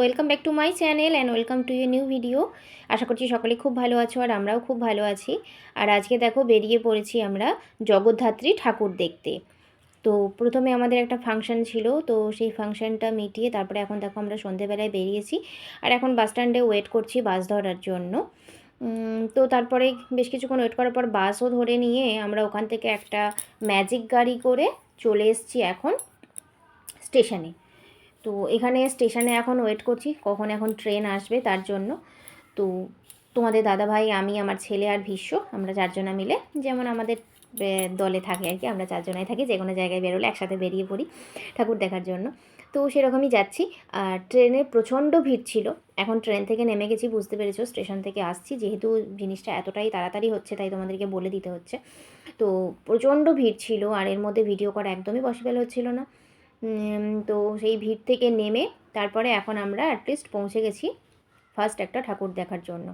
Welcome back to my channel and welcome to you new video. আশা করছি সকলে খুব ভালো আছো আর আমরাও খুব ভালো আছি। আর আজকে দেখো বেরিয়ে পড়েছি আমরা জগদ্ধাত্রী ঠাকুর দেখতে। তো প্রথমে আমাদের একটা ফাংশন ছিল, তো সেই ফাংশনটা মিটিয়ে তারপরে এখন দেখো আমরা সন্ধেবেলায় বেরিয়েছি। আর এখন বাস স্ট্যান্ডে ওয়েট করছি বাস ধরার জন্য। তো তারপরে বেশ কিছুক্ষণ ওয়েট করার পর বাসও ধরে নিয়ে আমরা ওখান থেকে একটা ম্যাজিক গাড়ি করে চলে এসেছি এখন স্টেশনে। তো এখানে স্টেশনে এখন ওয়েট করছি, কখন এখন ট্রেন আসবে তার জন্য। তো তোমাদের দাদাভাই, আমি, আমার ছেলে আর ভীষ্ম, আমরা চারজনা মিলে, যেমন আমাদের দলে থাকে আর কি, আমরা চারজনাই থাকি, যে কোনো জায়গায় বেরোলে একসাথে বেরিয়ে পড়ি ঠাকুর দেখার জন্য। তো সেরকমই যাচ্ছি, আর ট্রেনে প্রচণ্ড ভিড় ছিল। এখন ট্রেন থেকে নেমে গেছি, বুঝতে পেরেছ স্টেশন থেকে আসছি, যেহেতু জিনিসটা এতটাই তাড়াতাড়ি হচ্ছে, তাই তোমাদেরকে বলে দিতে হচ্ছে। তো প্রচণ্ড ভিড় ছিল, আর এর মধ্যে ভিডিও করা একদমই পসিবল হচ্ছিল না। তো সেই ভিড় থেকে নেমে তারপরে এখন আমরা অ্যাটলিস্ট পৌঁছে গেছি ফার্স্ট একটা ঠাকুর দেখার জন্য।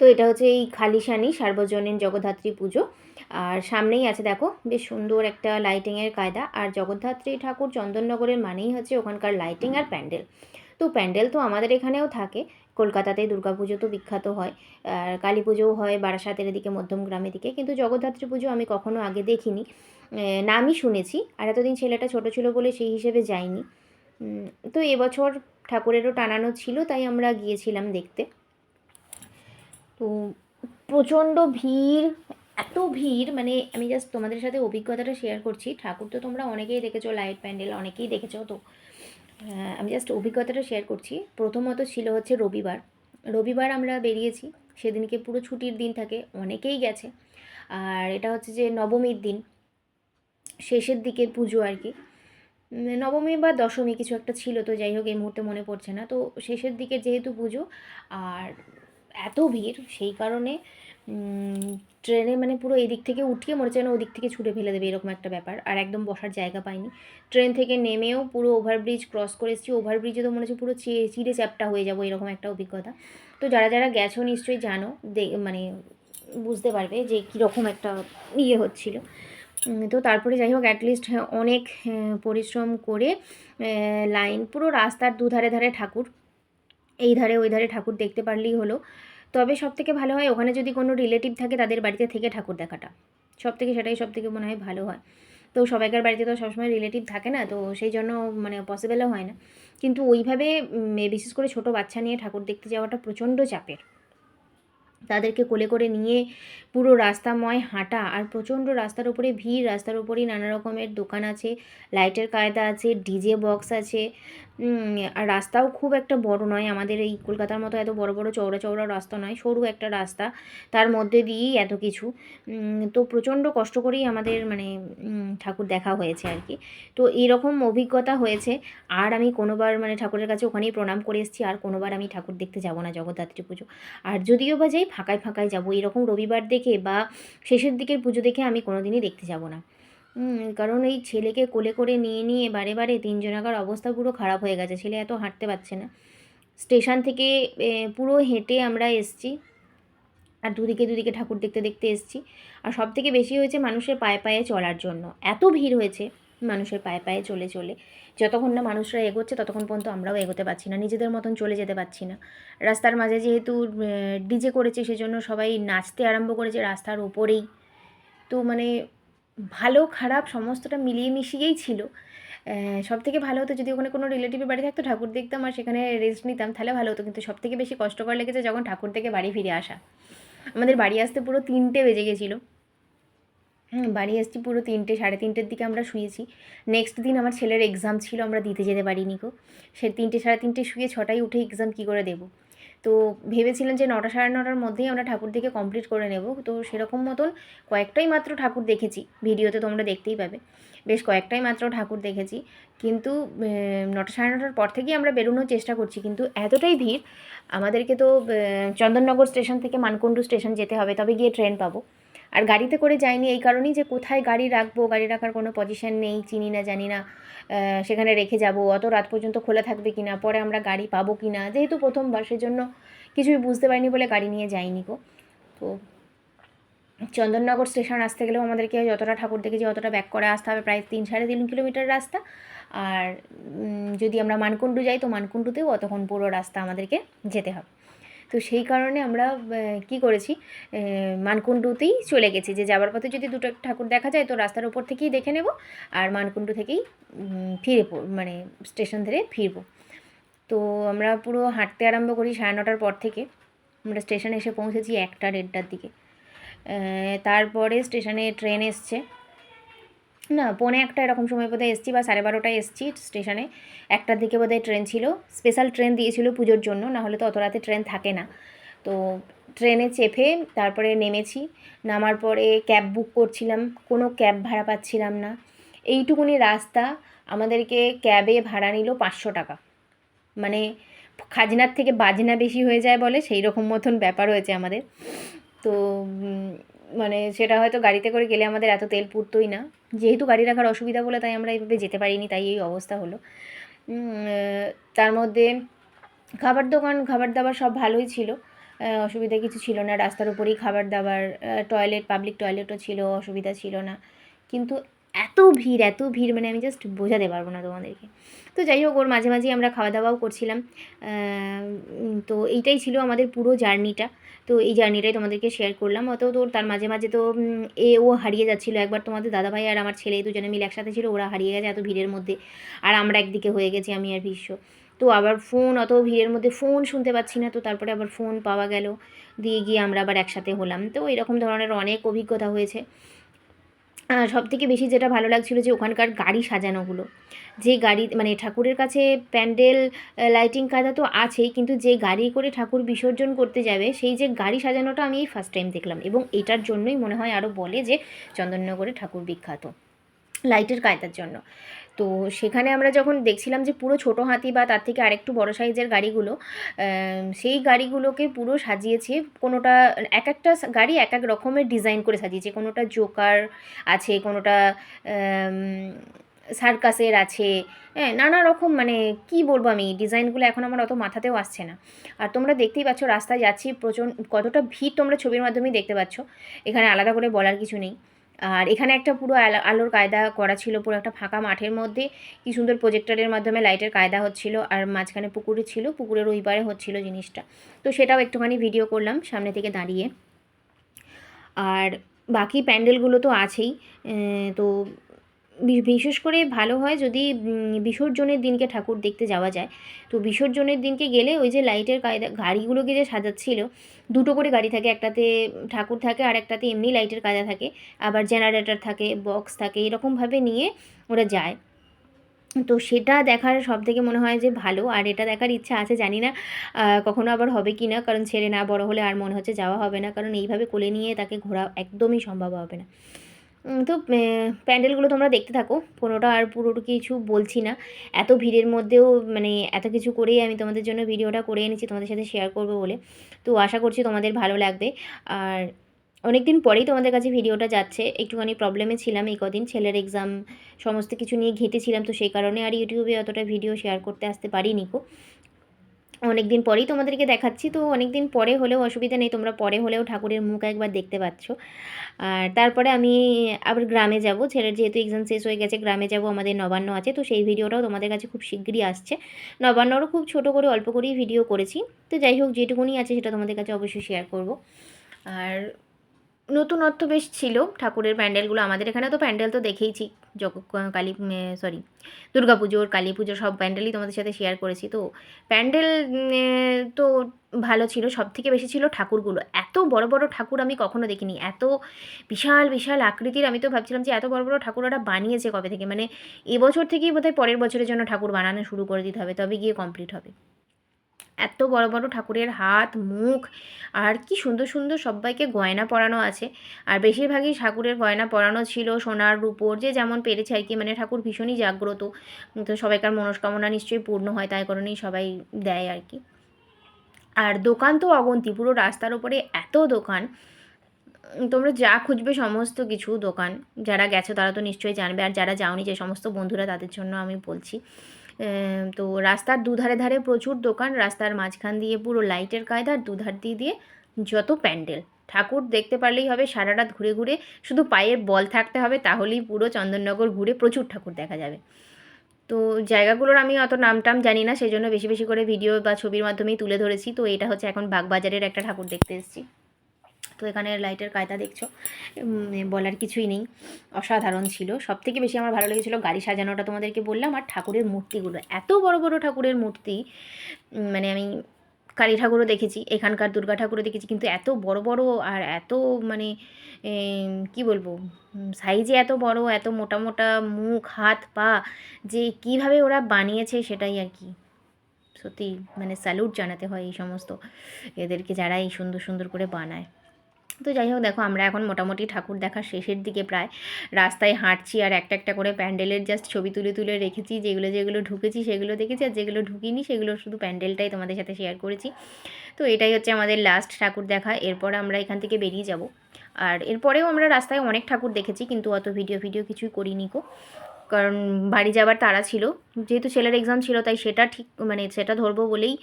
তো এটা হচ্ছে এই খালিশানি, সার্বজনীন জগদ্ধাত্রী পুজো। আর সামনেই আছে দেখো, বেশ সুন্দর একটা লাইটিংয়ের কায়দা। আর জগদ্ধাত্রী ঠাকুর চন্দননগরের মানেই হচ্ছে ওখানকার লাইটিং আর প্যান্ডেল। তো প্যান্ডেল তো আমাদের এখানেও থাকে, কলকাতাতে দুর্গাপুজো তো বিখ্যাত হয়। আর কালী পুজোও হয় বারাসাতের এদিকে, মধ্যমগ্রামের দিকে। কিন্তু জগদ্ধাত্রী পুজো আমি কখনো আগে দেখিনি। নামই শুনেছি। আর এতদিন ছেলেটা ছোট ছিল বলে সেই হিসেবে যাইনি। তো এবছর ঠাকুরেরও টানানো ছিল, তাই আমরা গিয়েছিলাম দেখতে। তো প্রচণ্ড ভিড়, এত ভিড় মানে আমি জাস্ট তোমাদের সাথে অভিজ্ঞতাটা শেয়ার করছি। ঠাকুর তো তোমরা অনেকেই দেখেছ লাইট প্যান্ডেল অনেকেই দেখেছ তো। আমি জাস্ট অভিজ্ঞতাটা শেয়ার করছি। প্রথমত ছিল হচ্ছে রবিবার। রবিবার আমরা বেরিয়েছি, সেদিনকে পুরো ছুটির দিন থাকে, অনেকেই গেছে। আর এটা হচ্ছে যে নবমীর দিন। শেষের দিকে পুজো আর কি। নবমী বা দশমী কিছু একটা ছিল তো যাই হোক এই মুহূর্তে মনে পড়ছে না। তো শেষের দিকে যেহেতু পুজো আর এত ভিড় সেই কারণে ট্রেনে মানে পুরো এদিক থেকে উঠিয়ে মনে হচ্ছে ওদিক থেকে ছুটে ফেলে দেবে এরকম একটা ব্যাপার। আর একদম বসার জায়গা পাইনি। ট্রেন থেকে নেমেও পুরো ওভারব্রিজ ক্রস করে এসেছি। ওভারব্রিজে তো মনে হচ্ছে পুরো চিড়ে চ্যাপটা হয়ে যাব এরকম একটা অভিজ্ঞতা। তো যারা যারা গেছো নিশ্চয়ই জানো মানে বুঝতে পারবে যে কীরকম একটা ইয়ে হচ্ছিল। তো তারপরে যাই হোক অ্যাটলিস্ট অনেক পরিশ্রম করে লাইন পুরো রাস্তার দুধারে ধারে ঠাকুর। এই ধারে, ওই ধারে ঠাকুর দেখতে পারলেই হলো। তবে সব থেকে ভালো হয়, ওখানে যদি কোনো রিলেটিভ থাকে, তাদের বাড়িতে থেকে ঠাকুর দেখাটা। সব থেকে সেটাই সব থেকে মনে হয় ভালো হয়। তো সবাইকার বাড়িতে তো সবসময় রিলেটিভ থাকে না, তো সেই জন্য মানে পসিবলও হয় না। কিন্তু ওইভাবে বিশেষ করে ছোট বাচ্চা নিয়ে ঠাকুর দেখতে যাওয়াটা প্রচণ্ড চাপের। তাদেরকে কোলে করে নিয়ে পুরো রাস্তাময় হাঁটা আর প্রচণ্ড রাস্তার উপরে ভিড়, রাস্তার উপরেই নানা রকমের দোকান আছে লাইটের কায়দা আছে ডিজে বক্স আছে রাস্তাও খুব একটা বড় নয়। আমাদের এই কলকাতার মতো এত বড় বড় চওড়া চওড়া রাস্তা নয়, সরু একটা রাস্তা। তার মধ্যে দিয়েই এত কিছু। তো প্রচণ্ড কষ্ট করেই আমাদের মানে ঠাকুর দেখা হয়েছে আর কি। তো এইরকম অভিজ্ঞতা হয়েছে। আর আমি কোনোবার মানে ঠাকুরের কাছে ওখানেই প্রণাম করে এসেছি। আর কোনোবার আমি ঠাকুর দেখতে যাব না, জগদ্ধাত্রী পুজো। আর যদিও বা যাই, ফাঁকায় ফাঁকায় যাব। এরকম রবিবার দেখে বা শেষের দিকের পুজো দেখে আমি কোনোদিনই দেখতে যাব না। কারণ এই ছেলেকে কোলে করে নিয়ে নিয়ে বারে বারে তিনজনাকার অবস্থা পুরো খারাপ হয়ে গেছে, ছেলে এত হাঁটতে পারছে না। স্টেশন থেকে পুরো হেঁটে আমরা এসছি, আর দুদিকে দুদিকে ঠাকুর দেখতে দেখতে এসছি। আর সব থেকে বেশি হয়েছে মানুষের পায়ে পায়ে চলার জন্য। এত ভিড় হয়েছে মানুষের পায়ে পায়ে চলে চলে। যতক্ষণ না মানুষরা এগোচ্ছে, ততক্ষণ পর্যন্ত আমরাও এগোতে পারছি না, নিজেদের মতন চলে যেতে পারছি না। রাস্তার মাঝে যেহেতু ডিজে করেছে, সেজন্য সবাই নাচতে আরম্ভ করেছে রাস্তার ওপরেই। তো মানে ভালো, খারাপ, সমস্তটা মিলিয়ে মিশিয়েই ছিল। সব থেকে ভালো হতো যদি ওখানে কোনো রিলেটিভের বাড়ি থাকতো, ঠাকুর দেখতাম আর সেখানে রেস্ট নিতাম, তাহলে ভালো হতো। কিন্তু সব থেকে বেশি কষ্টকর লেগেছে যখন ঠাকুর থেকে বাড়ি ফিরে আসা। আমাদের বাড়ি আসতে পুরো তিনটে বেজে গেছিল। হুম, বাড়ি আসছি পুরো তিনটে, সাড়ে তিনটের দিকে আমরা শুয়েছি। নেক্সট দিন আমার ছেলের এক্সাম ছিল, আমরা দিতে যেতে পারিনি গো। সে তিনটে, সাড়ে তিনটে শুয়ে ছটায় উঠে এক্সাম কী করে দেবো? তো ভেবেছিলেন যে নটা সাড়ে নটার মধ্যেই আমরা ঠাকুর দেখে কমপ্লিট করে নেব। তো সেরকম মতন কয়েকটাই মাত্র ঠাকুর দেখেছি। ভিডিওতে তোমরা দেখতেই পাবে। বেশ কয়েকটাই মাত্র ঠাকুর দেখেছি। কিন্তু নটা সাড়ে নটার পর থেকেই আমরা বেরোনোর চেষ্টা করছি। কিন্তু এতটাই ভিড়, আমাদেরকে তো চন্দননগর স্টেশন থেকে মানকুণ্ডু স্টেশন যেতে হবে, তবে গিয়ে ট্রেন পাবো। আর গাড়িতে করে যাইনি এই কারণেই যে কোথায় গাড়ি রাখব, গাড়ি রাখার কোনো পজিশন নেই, চিনি না, জানি না সেখানে রেখে যাব, অত রাত পর্যন্ত খোলা থাকবে কি না পরে আমরা গাড়ি পাবো কি না যেহেতু প্রথমবার সেজন্য কিছুই বুঝতে পারিনি বলে গাড়ি নিয়ে যাইনি গো। তো চন্দননগর স্টেশন আসতে গেলেও আমাদেরকে যতটা ঠাকুর দেখেছি, অতটা ব্যাক করে আসতে হবে, প্রায় তিন সাড়ে তিন কিলোমিটার রাস্তা। আর যদি আমরা মানকুণ্ডু যাই, তো মানকুণ্ডুতেও অতক্ষণ পুরো রাস্তা আমাদেরকে যেতে হবে। তো সেই কারণে আমরা কি করেছি? মানকুণ্ডুতেই চলে গেছি। যে যাবার পথে যদি দুটো ঠাকুর দেখা যায়, তো রাস্তার উপর থেকেই দেখে নেব আর মানকুণ্ডু থেকেই ফিরে মানে স্টেশন ধরে ফিরবো। তো আমরা পুরো হাঁটতে আরম্ভ করি সাড়ে নটার পর থেকে। আমরা স্টেশনে এসে পৌঁছেছি একটা দেড়টার দিকে। তারপরে স্টেশনে ট্রেন এসছে। না, পৌনে একটা এরকম সময় বোধহয় এসছি বা সাড়ে বারোটায় এসছি স্টেশনে। একটার দিকে বোধহয় ট্রেন ছিল। স্পেশাল ট্রেন দিয়েছিল পুজোর জন্য, না হলে তো অত রাতে ট্রেন থাকে না। তো ট্রেনে চেপে তারপরে নেমেছি। নামার পরে ক্যাব বুক করছিলাম, কোনো ক্যাব ভাড়া পাচ্ছিলাম না। এইটুকুনি রাস্তা আমাদেরকে ক্যাবে ভাড়া নিল পাঁচশো টাকা। মানে খাজনার থেকে বাজনা বেশি হয়ে যায় বলে সেই রকম মতন ব্যাপার হয়েছে আমাদের। তো মানে সেটা হয়তো গাড়িতে করে গেলে আমাদের এত তেল পুড়তোই না। যেহেতু গাড়ি রাখার অসুবিধা বলে তাই আমরা এইভাবে যেতে পারিনি, তাই এই অবস্থা হলো। তার মধ্যে খাবার দোকান, খাবার দাবার সব ভালোই ছিল। অসুবিধা কিছু ছিল না। রাস্তার উপরেই খাবার দাবার টয়লেট পাবলিক টয়লেটও ছিল, অসুবিধা ছিল না। কিন্তু এত ভিড় এত ভিড় মানে আমি জাস্ট বোঝাতে পারব না তোমাদেরকে। তো যাই হোক, ওর মাঝে মাঝেই আমরা খাওয়া দাওয়াও করছিলাম তো এইটাই ছিল আমাদের পুরো জার্নিটা। তো এই জার্নিটাই তোমাদেরকে শেয়ার করলাম। অত তো তার মাঝে মাঝে তো এ, ও হারিয়ে যাচ্ছিল। একবার তোমাদের দাদাভাই আর আমার ছেলে দুজনে মিলে একসাথে ছিল, ওরা হারিয়ে গেছে এত ভিড়ের মধ্যে। আর আমরা একদিকে হয়ে গেছি, আমি আর বিশ্ব। তো আবার ফোন অত ভিড়ের মধ্যে ফোন শুনতে পাচ্ছি না, তো তারপরে আবার ফোন পাওয়া গেল। দিয়ে গিয়ে আমরা আবার একসাথে হলাম। তো এরকম ধরনের অনেক অভিজ্ঞতা হয়েছে। সব থেকে বেশি যেটা ভালো লাগছিল যে ওখানকার গাড়ি সাজানোগুলো। যে গাড়ি মানে ঠাকুরের কাছে প্যান্ডেল লাইটিং কায়দা তো আছেই, কিন্তু যে গাড়ি করে ঠাকুর বিসর্জন করতে যাবে, সেই যে গাড়ি সাজানোটা আমি এই ফার্স্ট টাইম দেখলাম। এবং এটার জন্যই মনে হয় আরও বলে যে চন্দননগরে ঠাকুর বিখ্যাত। লাইটের কায়দার জন্য। তো সেখানে আমরা যখন দেখছিলাম যে পুরো ছোট হাতি বা তার থেকে আরেকটু বড় সাইজের গাড়িগুলো সেই গাড়িগুলোকে পুরো সাজিয়েছে, কোনোটা এক একটা গাড়ি এক এক রকমের ডিজাইন করে সাজিয়েছে। কোনোটা জোকার আছে, কোনোটা সার্কাসের আছে হ্যাঁ নানা রকম মানে কি বলব আমি ডিজাইনগুলো এখন আমার অত মাথাতেও আসছে না। আর তোমরা দেখতেই পাচ্ছ রাস্তায় যাচ্ছি প্রচণ্ড কতটা ভিড় তোমরা ছবির মাধ্যমেই দেখতে পাচ্ছ। এখানে আলাদা করে বলার কিছু নেই। আর এখানে একটা পুরো আলো- আলোর কায়দা করা ছিল, পুরো একটা ফাঁকা মাঠের মধ্যে। কি সুন্দর প্রজেক্টরের মাধ্যমে লাইটের কায়দা হচ্ছিল আর মাঝখানে পুকুরে ছিল, পুকুরের ওই পারে হচ্ছিল জিনিসটা। তো সেটাও একটুখানি ভিডিও করলাম সামনে থেকে দাঁড়িয়ে। আর বাকি প্যান্ডেলগুলো তো আছেই তো বিশেষ করে ভালো হয় যদি বিসর্জনের দিনকে ঠাকুর দেখতে যাওয়া যায়। তো বিসর্জনের দিনকে গেলে ওই যে লাইটের কায়দা, গাড়িগুলোকে যে সাজাচ্ছিল, দুটো করে গাড়ি থাকে, একটাতে ঠাকুর থাকে আর একটাতে এমনি লাইটের কায়দা থাকে। আবার জেনারেটর থাকে বক্স থাকে, এরকমভাবে নিয়ে ওরা যায়। তো সেটা দেখার সব থেকে মনে হয় যে ভালো, আর এটা দেখার ইচ্ছা আছে, জানি না কখনো আবার হবে কি না, কারণ ছেলে না, বড় হলে আর মনে হচ্ছে যাওয়া হবে না, কারণ এইভাবে কোলে নিয়ে তাকে ঘোরা একদমই সম্ভব হবে না। তো প্যান্ডেলগুলো তোমরা দেখতে থাকো। কোনোটা আর পুরো কিছু বলছি না। এত ভিড়ের মধ্যেও মানে এত কিছু করেই আমি তোমাদের জন্য ভিডিওটা করে এনেছি, তোমাদের সাথে শেয়ার করব বলে। তো আশা করছি তোমাদের ভালো লাগবে। আর অনেক দিন পরেই তোমাদের কাছে ভিডিওটা যাচ্ছে। একটুখানি প্রবলেমে ছিলাম এই কদিন, ছেলের এক্সাম সমস্ত কিছু নিয়ে ঘেঁটেছিলাম। তো সেই কারণে আর ইউটিউবে অতটা ভিডিও শেয়ার করতে আসতে পারিনি কো অনেক দিন পরেই তোমাদেরকে দেখাচ্ছি। তো অনেক দিন পরে হলেও অসুবিধা নেই, তোমরা পরে হলেও ঠাকুরের মুখ একবার দেখতে পাচ্ছ। আর তারপরে আমি আবার গ্রামে যাব। ছেলের যেহেতু এক্সাম শেষ হয়ে গেছে, গ্রামে যাব, আমাদের নবান্ন আছে। তো সেই ভিডিওটাও তোমাদের কাছে খুব শীঘ্রই আসছে। নবান্নরও খুব ছোট করে অল্প করেই ভিডিও করেছি। তো যাই হোক, যেটুকুনি আছে সেটা তোমাদের কাছে অবশ্যই শেয়ার করব। আর নতুনত্ব বেশ ছিল। ঠাকুরের প্যান্ডেলগুলো আমাদের এখানে তো প্যান্ডেল তো দেখেইছি। জগ কালী সরি দুর্গা পুজোর কালী পুজোর সব প্যান্ডেলই তোমাদের সাথে শেয়ার করেছি। তো প্যান্ডেল তো ভালো ছিল সব থেকে বেশি ছিল ঠাকুরগুলো। এত বড় বড় ঠাকুর আমি কখনো দেখিনি। এত বিশাল বিশাল আকৃতির আমি তো ভাবছিলাম যে এত বড় বড় ঠাকুর ওরা বানিয়েছে কবে থেকে? মানে এবছর থেকেই বোধহয় পরের বছরের জন্য ঠাকুর বানানো শুরু করে দিতে হবে, তবে গিয়ে কমপ্লিট হবে। এত বড় বড় ঠাকুরের হাত, মুখ, আর কি সুন্দর সুন্দর সবাইকে গয়না পরানো আছে। আর বেশিরভাগই ঠাকুরের গয়না পরানো ছিল সোনার রূপোর, যে যেমন পেরেছে আর কি মানে ঠাকুর ভীষণই জাগ্রত। তো সবাইকার মনস্কামনা নিশ্চয়ই পূর্ণ হয়, তাই কারণেই সবাই দেয় আর কি। আর দোকান তো অগন্তি, পুরো রাস্তার ওপরে এত দোকান। তোমরা যা খুঁজবে সমস্ত কিছু দোকান। যারা গেছো তারা তো নিশ্চয়ই জানবে, আর যারা যাওনি যে সমস্ত বন্ধুরা তাদের জন্য আমি বলছি। তো রাস্তার দুধারে ধারে প্রচুর দোকান, রাস্তার মাঝখান দিয়ে পুরো লাইটের কায়দা দুধার দিয়ে দিয়ে যত প্যান্ডেল। ঠাকুর দেখতে পারলেই হবে সারা রাত ঘুরে ঘুরে, শুধু পায়ের বল থাকতে হবে, তাহলেই পুরো চন্দননগর ঘুরে প্রচুর ঠাকুর দেখা যাবে। তো জায়গাগুলোর আমি অত নামটাম জানি না সেই জন্য বেশি বেশি করে ভিডিও বা ছবির মাধ্যমেই তুলে ধরেছি। তো এটা হচ্ছে এখন বাগবাজারের একটা ঠাকুর দেখতে এসেছি। তো এখানে লাইটের কায়দা দেখছ। বলার কিছুই নেই। অসাধারণ ছিল। সব থেকে বেশি আমার ভালো লেগেছিলো গাড়ি সাজানোটা তোমাদেরকে বললাম, আর ঠাকুরের মূর্তিগুলো। এত বড় বড় ঠাকুরের মূর্তি মানে আমি কালী ঠাকুরও দেখেছি, এখানকার দুর্গা ঠাকুরও দেখেছি, কিন্তু এত বড় বড় আর এত মানে কি বলব সাইজে এত বড়, এত মোটা মোটা মুখ, হাত, পা, যে কীভাবে ওরা বানিয়েছে সেটাই আর কি। সত্যি মানে স্যালুট জানাতে হয় এই সমস্ত এদেরকে যারা এই সুন্দর সুন্দর করে বানায়। তো যাই হোক, দেখো আমরা এখন মোটামুটি ঠাকুর দেখার শেষের দিকে প্রায় রাস্তায় হাঁটছি আর একটা একটা করে প্যান্ডেলের জাস্ট ছবি তুলে তুলে রেখেছি। যেগুলো যেগুলো ঢুকেছি সেগুলো দেখেছি আর যেগুলো ঢুকিনি সেগুলো শুধু প্যান্ডেলটাই তোমাদের সাথে শেয়ার করেছি। তো এটাই হচ্ছে আমাদের লাস্ট ঠাকুর দেখা। এরপর আমরা এখান থেকে বেরিয়ে যাব। আর এরপরেও আমরা রাস্তায় অনেক ঠাকুর দেখেছি, কিন্তু অত ভিডিও ভিডিও কিছুই করিনি কো কারণ বাড়ি যাবার তাড়া ছিল। যেহেতু ছেলের এক্সাম ছিল, তাই সেটা ঠিক মানে সেটা ধরবো বলেই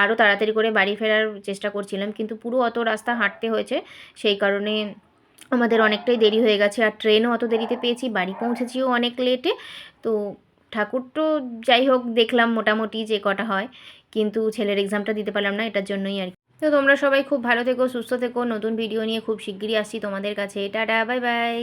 আরও তাড়াতাড়ি করে বাড়ি ফেরার চেষ্টা করছিলাম। কিন্তু পুরো অত রাস্তা হাঁটতে হয়েছে, সেই কারণে আমাদের অনেকটাই দেরি হয়ে গেছে। আর ট্রেনও অত দেরিতে পেয়েছি, বাড়ি পৌঁছেছিও অনেক লেটে তো ঠাকুর তো যাই হোক, দেখলাম মোটামুটি যে কটা হয়। কিন্তু ছেলের এক্সামটা দিতে পারলাম না, এটার জন্যই আর তো তোমরা সবাই খুব ভালো থেকো, সুস্থ থেকো। নতুন ভিডিও নিয়ে খুব শিগগিরই আসছি তোমাদের কাছে। Tata bye bye